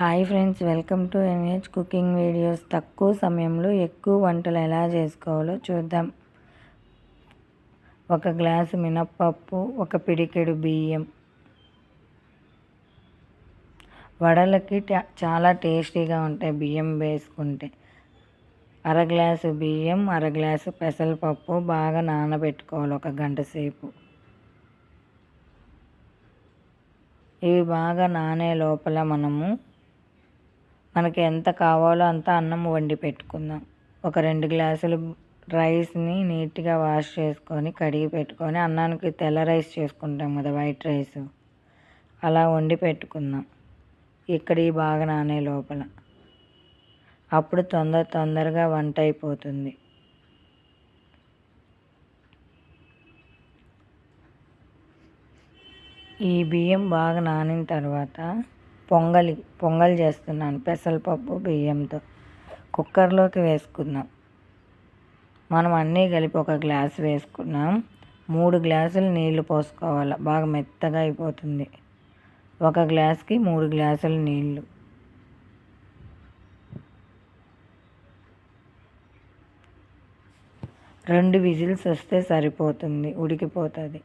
Hi friends welcome to NH cooking videos. తక్కువ సమయంలో ఎక్కువ వంటలు ఎలా చేసుకోవాలో చూద్దాం. ఒక గ్లాసు మినప్పప్పు ఒక పిడికెడు బియ్యం. వడలకి చాలా టేస్టీగా ఉంటాయి బియ్యం వేసుకుంటే. అర గ్లాసు బియ్యం అర గ్లాసు పెసరపప్పు బాగా నానబెట్టుకోవాలి ఒక గంట సేపు. ఇవి బాగా నానే లోపల మనము మనకి ఎంత కావాలో అంత అన్నం వండి పెట్టుకుందాం. ఒక రెండు గ్లాసులు రైస్ని నీట్గా వాష్ చేసుకొని కడిగి పెట్టుకొని అన్నానికి తెల్ల రైస్ చేసుకుంటాం కదా వైట్ రైస్. అలా వండి పెట్టుకుందాం. ఇక్కడ బాగా నానే లోపల. అప్పుడు తొందర తొందరగా వంట అయిపోతుంది ఈ బియ్యం బాగా నానిన తర్వాత పొంగలి పొంగల్ చేస్తున్నాను పెసరపప్పు బియ్యంతో. కుక్కర్లోకి వేసుకుందాం. మనం అన్నీ కలిపి ఒక గ్లాస్ వేసుకున్నాం. మూడు గ్లాసులు నీళ్ళు పోసుకోవాలి? బాగా మెత్తగా అయిపోతుంది. ఒక గ్లాస్కి మూడు గ్లాసులు నీళ్ళు రెండు విజిల్స్ వస్తే సరిపోతుంది ఉడికిపోతుంది.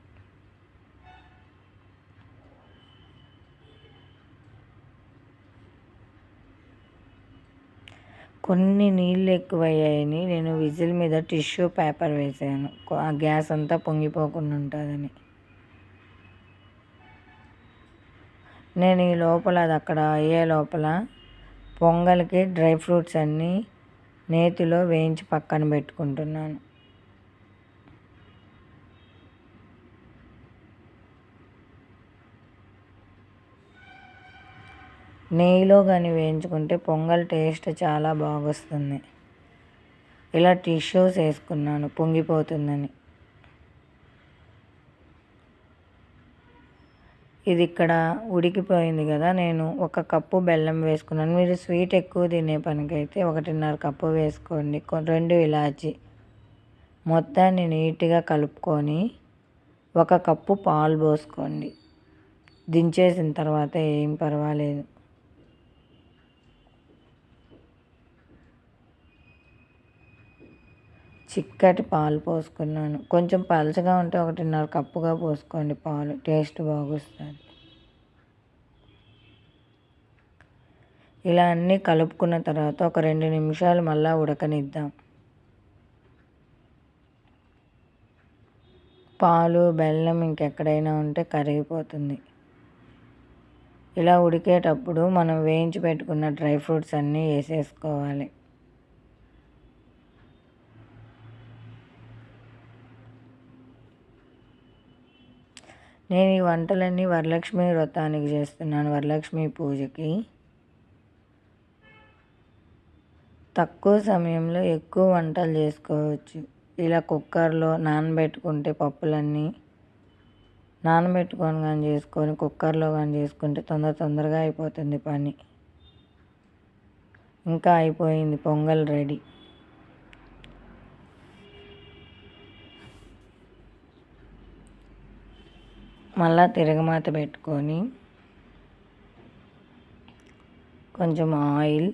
కొన్ని నీళ్ళు ఎక్కువయ్యాయని నేను విజిల్ మీద టిష్యూ పేపర్ వేసాను. ఆ గ్యాస్ అంతా పొంగిపోకుండా ఉంటుందని. నేను ఈ లోపల అది అక్కడ అయ్యే లోపల పొంగల్కి డ్రై ఫ్రూట్స్ అన్నీ నేతిలో వేయించి పక్కన పెట్టుకుంటున్నాను. నెయ్యిలో కానీ వేయించుకుంటే పొంగల్ టేస్ట్ చాలా బాగొస్తుంది. ఇలా టిష్యూస్ వేసుకున్నాను పొంగిపోతుందని. ఇది ఇక్కడ ఉడికిపోయింది కదా నేను ఒక కప్పు బెల్లం వేసుకున్నాను. మీరు స్వీట్ ఎక్కువ తినే పనికైతే ఒకటిన్నర కప్పు వేసుకోండి. రెండు ఇలాచి మొత్తాన్ని నీట్గా కలుపుకొని ఒక కప్పు పాలు పోసుకోండి. దించేసిన తర్వాత ఏం పర్వాలేదు. చిక్కటి పాలు పోసుకున్నాను. కొంచెం పలచగా ఉంటే ఒకటిన్నర కప్పుగా పోసుకోండి పాలు. టేస్ట్ బాగొస్తుంది. ఇలా అన్నీ కలుపుకున్న తర్వాత ఒక రెండు నిమిషాలు మళ్ళీ ఉడకనిద్దాం. పాలు బెల్లం ఇంకెక్కడైనా ఉంటే కరిగిపోతుంది. ఇలా ఉడికేటప్పుడు మనం వేయించి పెట్టుకున్న డ్రై ఫ్రూట్స్ అన్నీ వేసేసుకోవాలి. నేను ఈ వంటలన్నీ వరలక్ష్మి వ్రతానికి చేస్తున్నాను వరలక్ష్మి పూజకి. తక్కువ సమయంలో ఎక్కువ వంటలు చేసుకోవచ్చు. ఇలా కుక్కర్లో నానబెట్టుకుంటే పప్పులన్నీ నానబెట్టుకొని కానీ చేసుకొని కుక్కర్లో కానీ చేసుకుంటే తొందర తొందరగా అయిపోతుంది పని. ఇంకా అయిపోయింది పొంగల్ రెడీ. మళ్ళా తిరగమాత పెట్టుకొని కొంచెం ఆయిల్.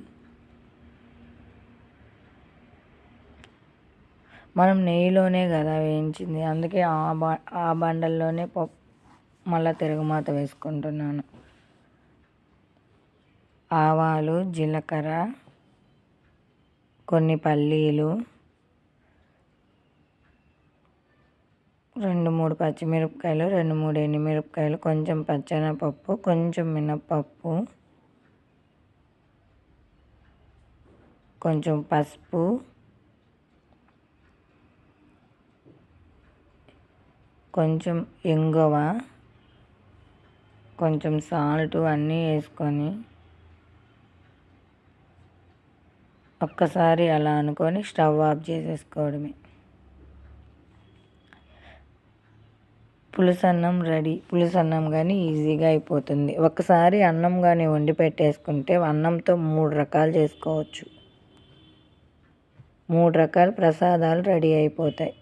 మనం నెయ్యిలోనే కదా వేయించింది. అందుకే ఆ బా ఆ బండల్లోనే పప్పు మళ్ళీ తిరగమాత వేసుకుంటున్నాను. ఆవాలు జీలకర్ర కొన్ని పల్లీలు రెండు మూడు పచ్చిమిరపకాయలు రెండు మూడు ఎండుమిరపకాయలు కొంచెం పచ్చెనపప్పు కొంచెం మినప్పప్పు కొంచెం పసుపు కొంచెం ఇంగువ కొంచెం సాల్ట్ అన్నీ వేసుకొని ఒక్కసారి అలా అనుకొని స్టవ్ ఆఫ్ చేసేసుకోవడమే. పులుసన్నం రెడీ. పులుసన్నం కానీ ఈజీగా అయిపోతుంది. ఒకసారి అన్నం కానీ వండి పెట్టేసుకుంటే అన్నంతో మూడు రకాలు చేసుకోవచ్చు. మూడు రకాల ప్రసాదాలు రెడీ అయిపోతాయి.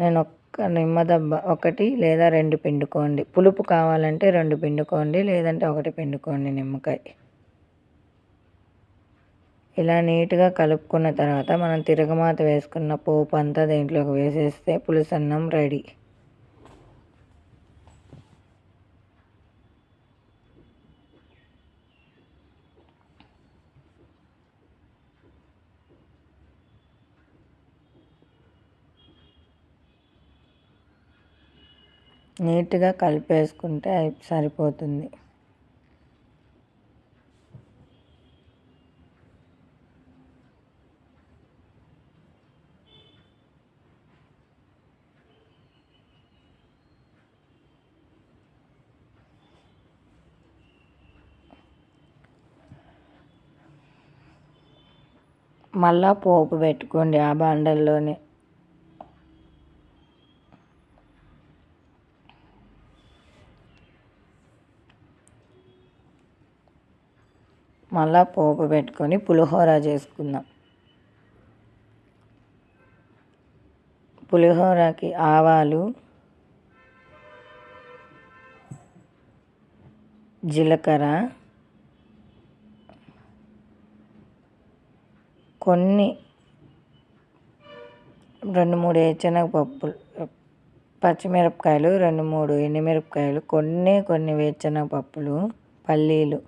నేను ఒక్క నిమ్మదబ్బ ఒకటి లేదా రెండు పిండుకోండి. పులుపు కావాలంటే రెండు పిండుకోండి లేదంటే ఒకటి పిండుకోండి నిమ్మకాయ. ఇలా నీట్గా కలుపుకున్న తర్వాత మనం తిరగమాత వేసుకున్న పోపు అంతా దీంట్లోకి వేసేస్తే పులుసన్నం రెడీ. నీట్గా కలిపేసుకుంటే సరిపోతుంది. మళ్ళా పోపు పెట్టుకోండి ఆ బండల్లోనే. మళ్ళా పోపు పెట్టుకొని పులిహోర చేసుకుందాం. పులిహోరకి ఆవాలు జీలకర్ర కొన్ని రెండు మూడు వేరుశనగపప్పులు పచ్చిమిరపకాయలు రెండు మూడు ఎండుమిరపకాయలు కొన్ని కొన్ని వేరుశనగపప్పులు పల్లీలు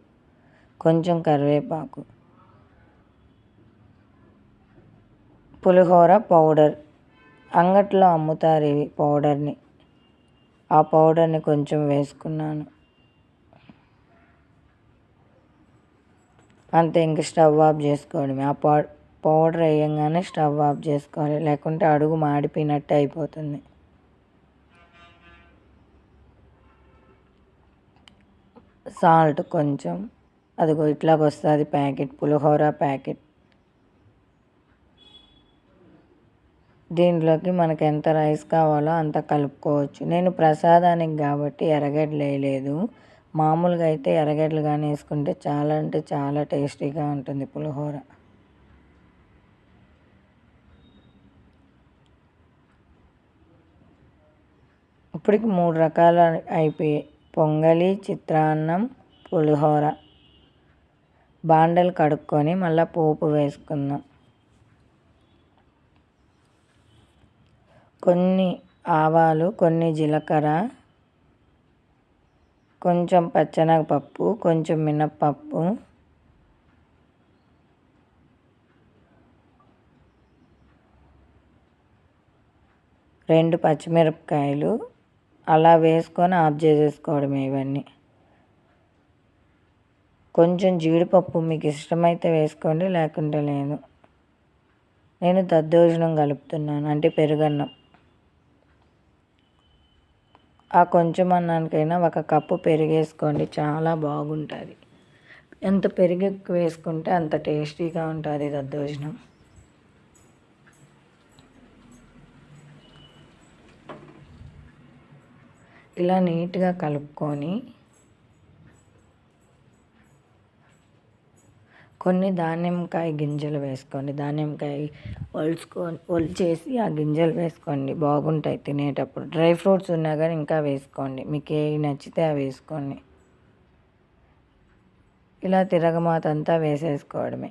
కొంచెం కరివేపాకు పులిహోర పౌడర్ అంగట్లో అమ్ముతారు ఇవి పౌడర్ని. ఆ పౌడర్ని కొంచెం వేసుకున్నాను. అంతే ఇంక స్టవ్ ఆఫ్ చేసుకోవడమే. ఆ పౌ పౌడర్ వేయంగానే స్టవ్ ఆఫ్ చేసుకోవాలి. లేకుంటే అడుగు మాడిపోయినట్టు అయిపోతుంది. సాల్ట్ కొంచెం. అదిగో ఇట్లాగొస్తుంది ప్యాకెట్ పులిహోర ప్యాకెట్. దీంట్లోకి మనకు ఎంత రైస్ కావాలో అంత కలుపుకోవచ్చు. నేను ప్రసాదానికి కాబట్టి ఎర్రగడ్డలు వేయలేదు. మామూలుగా అయితే ఎర్రగడ్డలు కానీ వేసుకుంటే చాలా అంటే చాలా టేస్టీగా ఉంటుంది పులిహోర. ఇప్పటికి మూడు రకాలు అయిపోయాయి పొంగలి చిత్రాన్నం పులిహోర. బాండలు కడుక్కొని మళ్ళీ పోపు వేసుకుందాం. కొన్ని ఆవాలు కొన్ని జీలకర్ర కొంచెం పచ్చనగపప్పు కొంచెం మినప్పప్పు రెండు పచ్చిమిరపకాయలు అలా వేసుకొని ఆఫ్ చేసేసుకోవడమే ఇవన్నీ. కొంచెం జీడిపప్పు మీకు ఇష్టమైతే వేసుకోండి లేకుంటే లేదు. నేను దద్దోజనం కలుపుతున్నాను అంటే పెరుగన్నం. ఆ కొంచెం అన్నానికైనా ఒక కప్పు పెరిగేసుకోండి చాలా బాగుంటుంది. ఎంత పెరుగు ఎక్కువ వేసుకుంటే అంత టేస్టీగా ఉంటుంది దద్దోజనం. ఇలా నీట్గా కలుపుకొని కొన్ని దానిమ్మకాయ గింజలు వేసుకోండి. దానిమ్మకాయ ఒలుచుకొని ఒలిచేసి ఆ గింజలు వేసుకోండి. బాగుంటాయి తినేటప్పుడు. డ్రై ఫ్రూట్స్ ఉన్నా కానీ ఇంకా వేసుకోండి. మీకు ఏ నచ్చితే అవి వేసుకోండి. ఇలా తిరగమాత అంతా వేసేసుకోవడమే.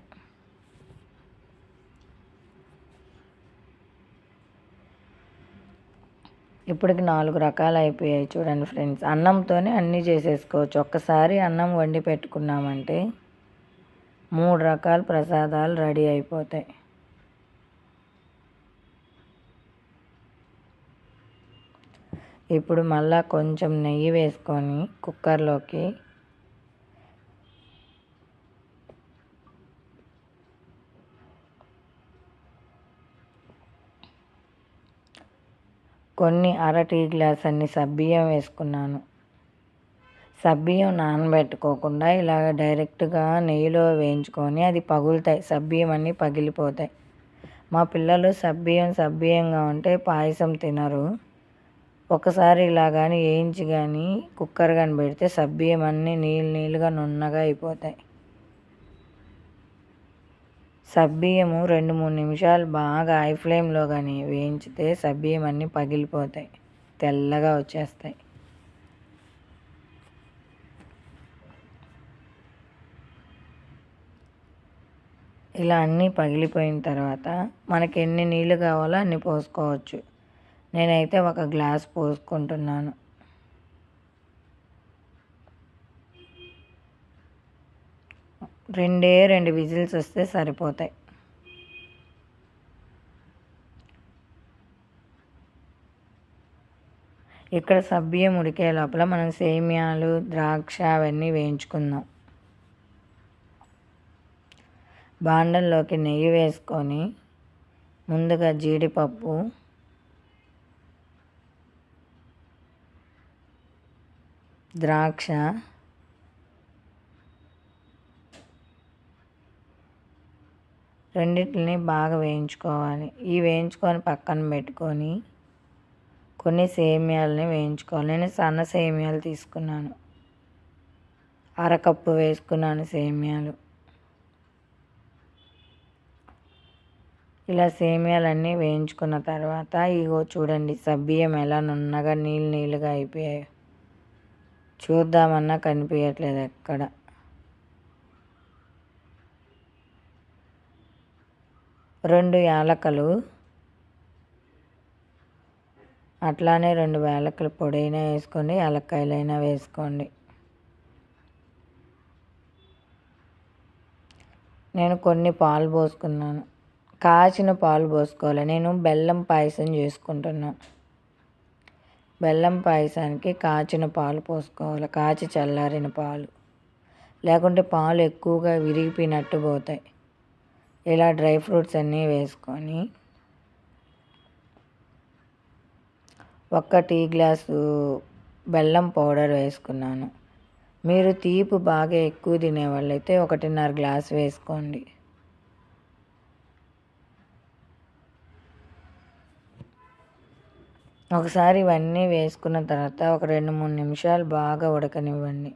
ఇప్పటికి నాలుగు రకాలు అయిపోయాయి చూడండి ఫ్రెండ్స్. అన్నంతోనే అన్నీ చేసేసుకోవచ్చు. ఒక్కసారి అన్నం వండి పెట్టుకున్నామంటే మూడు రకాల ప్రసాదాలు రెడీ అయిపోతాయి. ఇప్పుడు మళ్ళా కొంచెం నెయ్యి వేసుకొని కుక్కర్లోకి కొన్ని అర టీ గ్లాస్ అన్ని సబ్బియ్యం వేసుకున్నాను. సబ్బియ్యం నానబెట్టుకోకుండా ఇలాగ డైరెక్ట్గా నెయ్యిలో వేయించుకొని అది పగులుతాయి. సబ్బియ్యం అన్నీ పగిలిపోతాయి. మా పిల్లలు సబ్బియ్యం సబ్బియ్యంగా ఉంటే పాయసం తినరు. ఒకసారి ఇలా కానీ వేయించి కానీ కుక్కర్ కానీ పెడితే సబ్బియ్యం అన్నీ నీళ్ళు నీళ్ళుగా నున్నగా అయిపోతాయి. సబ్బియ్యము రెండు మూడు నిమిషాలు బాగా హై ఫ్లేమ్లో కానీ వేయించితే సబ్బియ్యం అన్నీ పగిలిపోతాయి. తెల్లగా వచ్చేస్తాయి. ఇలా అన్నీ పగిలిపోయిన తర్వాత మనకి ఎన్ని నీళ్ళు కావాలో అన్ని పోసుకోవచ్చు. నేనైతే ఒక గ్లాస్ పోసుకుంటున్నాను. రెండే రెండు విజిల్స్ వస్తే సరిపోతాయి. ఇక్కడ సబ్బియ్యం ఉడికే లోపల మనం సేమియాలు ద్రాక్ష అవన్నీ వేయించుకుందాం. బాండల్లోకి నెయ్యి వేసుకొని ముందుగా జీడిపప్పు ద్రాక్ష రెండింటిని బాగా వేయించుకోవాలి. ఈ వేయించుకొని పక్కన పెట్టుకొని కొన్ని సేమియాలని వేయించుకోవాలి. నేను సన్న సేమియాలు తీసుకున్నాను. అరకప్పు వేసుకున్నాను సేమియాలు. ఇలా సేమియాలన్నీ వేయించుకున్న తర్వాత ఇగో చూడండి సబ్బియ్యం ఎలా నున్నగా నీళ్ళు నీళ్ళుగా అయిపోయాయి. చూద్దామన్నా కనిపించట్లేదు ఎక్కడ. రెండు యాలకలు. అట్లానే రెండు యాలకుల పొడైనా వేసుకోండి యాలక్కాయలైనా వేసుకోండి. నేను కొన్ని పాలు పోసుకున్నాను. కాచిన పాలు పోసుకోవాలి. నేను బెల్లం పాయసం చేసుకుంటున్నాను బెల్లం పాయసానికి కాచిన పాలు పోసుకోవాలి. కాచి చల్లారిన పాలు. లేకుంటే పాలు ఎక్కువగా విరిగిపోయినట్టు పోతాయి. ఇలా డ్రై ఫ్రూట్స్ అన్నీ వేసుకొని ఒక్క టీ గ్లాసు బెల్లం పౌడర్ వేసుకున్నాను. మీరు తీపి బాగా ఎక్కువ తినేవాళ్ళైతే ఒకటిన్నర గ్లాస్ వేసుకోండి. ఒకసారి ఇవన్నీ వేసుకున్న తర్వాత ఒక రెండు మూడు నిమిషాలు బాగా ఉడకనివ్వండి.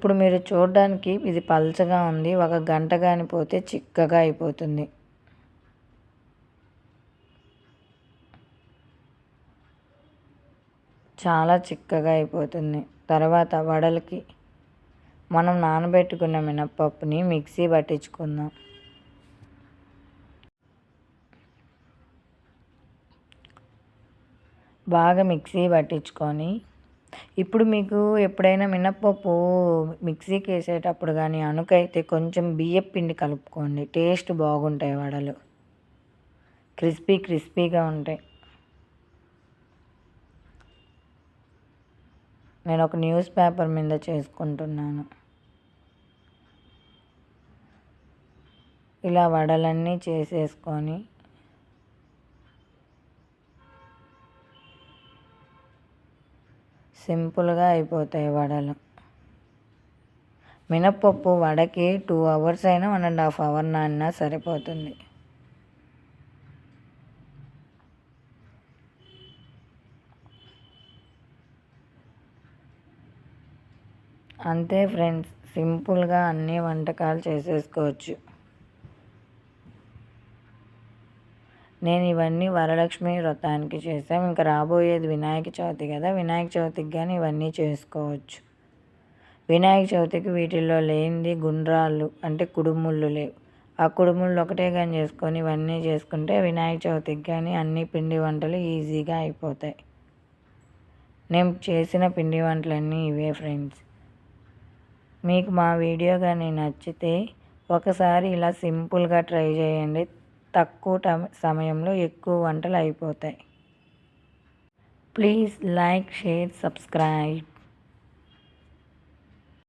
ఇప్పుడు మీరు చూడడానికి ఇది పల్చగా ఉంది. ఒక గంట కానీ పోతే చిక్కగా అయిపోతుంది. చాలా చిక్కగా అయిపోతుంది. తర్వాత వడలకి మనం నానబెట్టుకున్న మినప్పప్పుని మిక్సీ పట్టించుకుందాం. బాగా మిక్సీ పట్టించుకొని ఇప్పుడు మీకు ఎప్పుడైనా మినప్పప్పు మిక్సీకి వేసేటప్పుడు కానీ అనుకైతే కొంచెం బియ్యం పిండి కలుపుకోండి. టేస్ట్ బాగుంటాయి వడలు. క్రిస్పీ క్రిస్పీగా ఉంటాయి. నేను ఒక న్యూస్ పేపర్ మీద చేసుకుంటున్నాను. ఇలా వడలన్నీ చేసేసుకొని సింపుల్గా అయిపోతాయి వడలు. మినప్పప్పు వడకి టూ అవర్స్ అయినా వన్ అండ్ హాఫ్ అవర్ నానినా సరిపోతుంది. అంతే ఫ్రెండ్స్ సింపుల్గా అన్ని వంటకాలు చేసేసుకోవచ్చు. నేను ఇవన్నీ వరలక్ష్మి వ్రతానికి చేసాం ఇంకా రాబోయేది వినాయక చవితి కదా. వినాయక చవితికి కానీ ఇవన్నీ చేసుకోవచ్చు. వినాయక చవితికి వీటిల్లో లేనిది గుండ్రాళ్ళు అంటే కుడుముళ్ళు లేవు. ఆ కుడుముళ్ళు ఒకటే కానీ చేసుకొని ఇవన్నీ చేసుకుంటే వినాయక చవితికి కానీ అన్ని పిండి వంటలు ఈజీగా అయిపోతాయి. నేను చేసిన పిండి వంటలన్నీ ఇవే ఫ్రెండ్స్. మీకు మా వీడియో కానీ నచ్చితే ఒకసారి ఇలా సింపుల్గా ట్రై చేయండి. తక్కువ సమయంలో ఎక్కువ వంటలు అయిపోతాయి. Please like share subscribe.